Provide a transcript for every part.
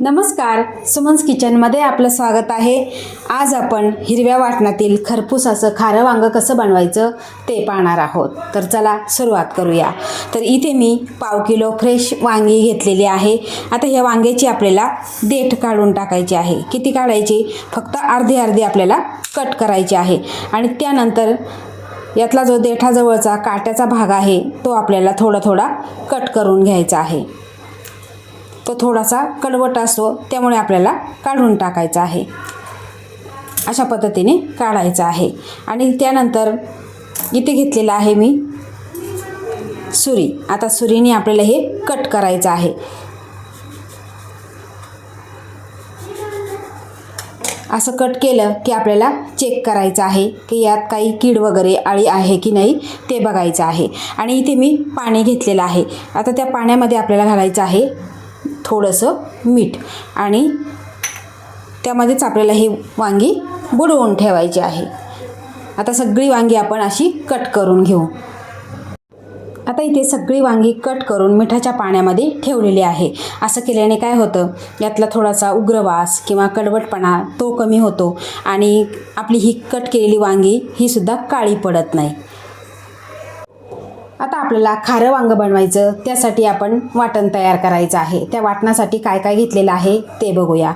नमस्कार सुमन्स किचनमध्ये आपलं स्वागत आहे. आज आपण हिरव्या वाटणातील खरपूस खारं वांगं कसं बनवायचं ते पाहणार आहोत. तर चला सुरुवात करूया. तर इथे मी पाव किलो फ्रेश वांगी घेतलेली आहे. आता ह्या वांग्याची आपल्याला देठ काढून टाकायची आहे. किती काढायची? फक्त अर्धी अर्धी आपल्याला कट करायची आहे. आणि त्यानंतर यातला जो देठाजवळचा काट्याचा भाग आहे तो आपल्याला थोडा थोडा कट करून घ्यायचा आहे. तो थोडासा कडवट असतो त्यामुळे आपल्याला काढून टाकायचा आहे. अशा पद्धतीने काढायचा आहे. आणि त्यानंतर इथे घेतलेलं आहे मी सुरी. आता सुरीने आपल्याला हे कट करायचं आहे. असं कट केलं की आपल्याला चेक करायचं आहे की यात काही कीड वगैरे आळी आहे की नाही ते बघायचं आहे. आणि इथे मी पाणी घेतलेलं आहे. आता त्या पाण्यामध्ये आपल्याला घालायचं आहे थोडंसं मीठ. आणि त्यामध्येच आपल्याला ही वांगी बुडवून ठेवायची आहे. आता सगळी वांगी आपण अशी कट करून घेऊ. आता इथे सगळी वांगी कट करून मिठाच्या पाण्यामध्ये ठेवलेली आहे. असं केल्याने काय होतं? यातला थोडासा उग्रवास किंवा कडवटपणा तो कमी होतो आणि आपली ही कट केलेली वांगी ही सुद्धा काळी पडत नाही. आता आपल्याला खारं वांगं बनवायचं त्यासाठी आपण वाटण तयार करायचं आहे. त्या वाटणासाठी काय काय घेतलेलं आहे ते बघूया.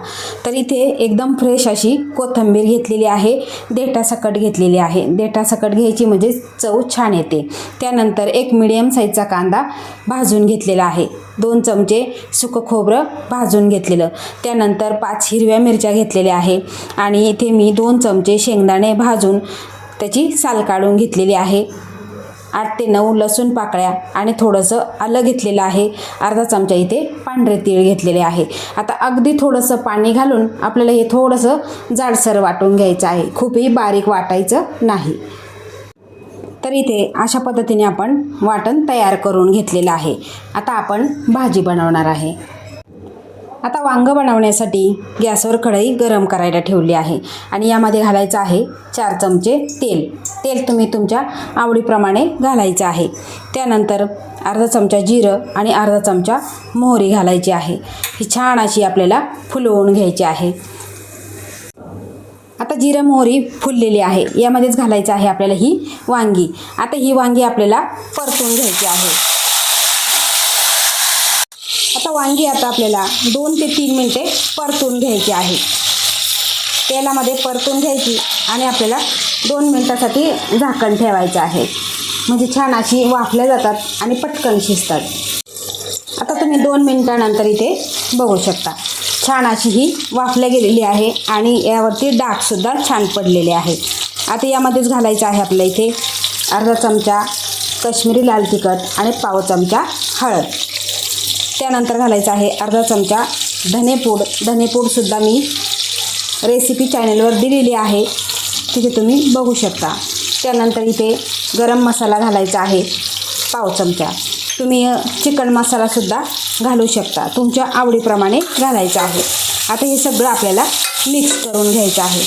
तर इथे एकदम फ्रेश अशी कोथिंबीर घेतलेली आहे देठासकट घेतलेली आहे. देठासकट घ्यायची म्हणजे चव छान येते. त्यानंतर एक मिडियम साईजचा कांदा भाजून घेतलेला आहे. दोन चमचे सुकं खोबरं भाजून घेतलेलं. त्यानंतर पाच हिरव्या मिरच्या घेतलेल्या आहे. आणि इथे मी दोन चमचे शेंगदाणे भाजून त्याची साल काढून घेतलेली आहे. आठ ते नऊ लसूण पाकळ्या आणि थोडंसं आलं घेतलेलं आहे. अर्धा चमचा इथे पांढरे तीळ घेतलेले आहे. आता अगदी थोडंसं पाणी घालून आपल्याला हे थोडंसं जाडसर वाटून घ्यायचं आहे. खूपही बारीक वाटायचं नाही. तर इथे अशा पद्धतीने आपण वाटण तयार करून घेतलेलं आहे. आता आपण भाजी बनवणार आहे. आता वांगं बनवण्यासाठी गॅसवर कढई गरम करायला ठेवली आहे. आणि यामध्ये घालायचं आहे चार चमचे तेल. तेल तुम्ही तुमच्या आवडीप्रमाणे घालायचं आहे. त्यानंतर अर्धा चमचा जिरं आणि अर्धा चमचा मोहरी घालायची आहे. ही छान अशी आपल्याला फुलवून घ्यायची आहे. आता जिरं मोहरी फुललेली आहे. यामध्येच घालायचं आहे आपल्याला ही वांगी. आता ही वांगी आपल्याला परतून घ्यायची आहे. वांगी आता आपल्याला दोन ते तीन मिनटे परतून घ्यायची आहे. तेलामध्ये परतून घ्यायची आणि आपल्याला दोन मिनटासाठी झाकण ठेवायचं आहे. म्हणजे छान अशी वाफल्या जातात आणि पटकन शिजतात. आता तुम्ही दोन मिनटानंतर इथे बघू शकता. छान अशी ही वाफल्या गेलेली आहे आणि यावरती डागसुद्धा छान पडलेले आहे. आता यामध्येच घालायचं आहे आपल्या इथे अर्धा चमचा कश्मीरी लाल तिखट आणि पाव चमचा हळद. त्यानंतर घालायचं आहे अर्धा चमचा धनेपूड धनेपूडसुद्धा मी रेसिपी चॅनलवर दिलेली आहे. तिथे तुम्ही बघू शकता. त्यानंतर इथे गरम मसाला घालायचा आहे पाव चमचा. तुम्ही चिकन मसालासुद्धा घालू शकता. तुमच्या आवडीप्रमाणे घालायचं आहे. आता हे सगळं आपल्याला मिक्स करून घ्यायचं आहे.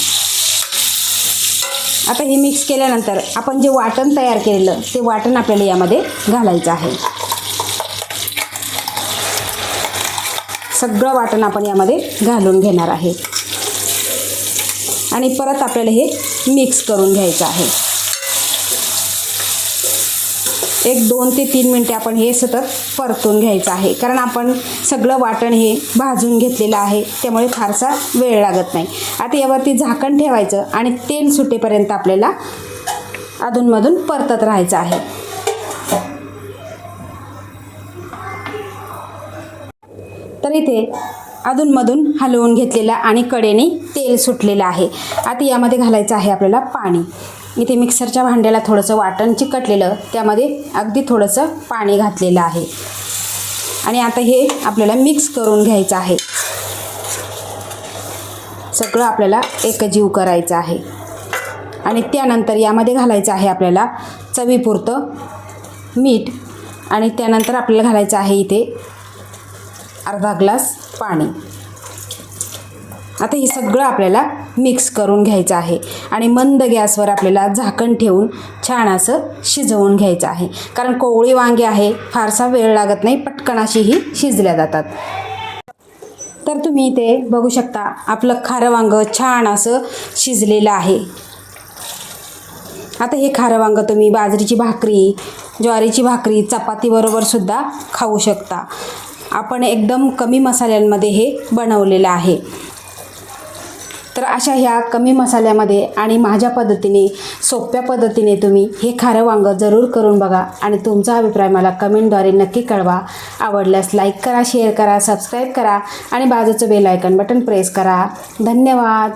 आता हे मिक्स केल्यानंतर आपण जे वाटण तयार केलेलं ते वाटण आपल्याला यामध्ये घालायचं आहे. सगळं वाटण आपण यामध्ये घालून घेणार आहे. आणि परत आपल्याला हे मिक्स करून घ्यायचं आहे. एक दोन ते तीन मिनटे आपण हे सतत परतून घ्यायचं आहे. कारण आपण सगळं वाटण हे भाजून घेतलेलं आहे. त्यामुळे फारसा वेळ लागत नाही. आता यावरती झाकण ठेवायचं आणि तेल सुटेपर्यंत आपल्याला अधूनमधून परतत राहायचं आहे. तर इथे अधूनमधून हलवून घेतलेला आणि कडेने तेल सुटलेलं आहे. आता यामध्ये घालायचं आहे आपल्याला पाणी. इथे मिक्सरच्या भांड्याला थोडंसं वाटण चिकटलेलं त्यामध्ये अगदी थोडंसं पाणी घातलेलं आहे. आणि आता हे आपल्याला मिक्स करून घ्यायचं आहे. सगळं आपल्याला एकजीव करायचं आहे. आणि त्यानंतर यामध्ये घालायचं आहे आपल्याला चवीपुरतं मीठ. आणि त्यानंतर आपल्याला घालायचं आहे इथे अर्धा ग्लास पाणी. आता हे सगळं आपल्याला मिक्स करून घ्यायचं आहे. आणि मंद गॅसवर आपल्याला झाकण ठेवून छान असं शिजवून घ्यायचं आहे. कारण कोवळी वांगे आहे फारसा वेळ लागत नाही पटकन अशी ही शिजल्या जातात. तर तुम्ही इथे बघू शकता आपलं खारं वांग छान असं शिजलेलं आहे. आता हे खारं वांग तुम्ही बाजरीची भाकरी ज्वारीची भाकरी चपातीबरोबर सुद्धा खाऊ शकता. आपण एकदम कमी मसाल्यांमध्ये हे बनवलेलं आहे. तर अशा ह्या कमी मसाल्यामध्ये आणि माझ्या पद्धतीने सोप्या पद्धतीने तुम्ही हे खारं वांग जरूर करून बघा आणि तुमचा अभिप्राय मला कमेंटद्वारे नक्की कळवा. आवडल्यास लाईक करा शेअर करा सबस्क्राईब करा आणि बाजूचं बेल आयकन बटन प्रेस करा. धन्यवाद!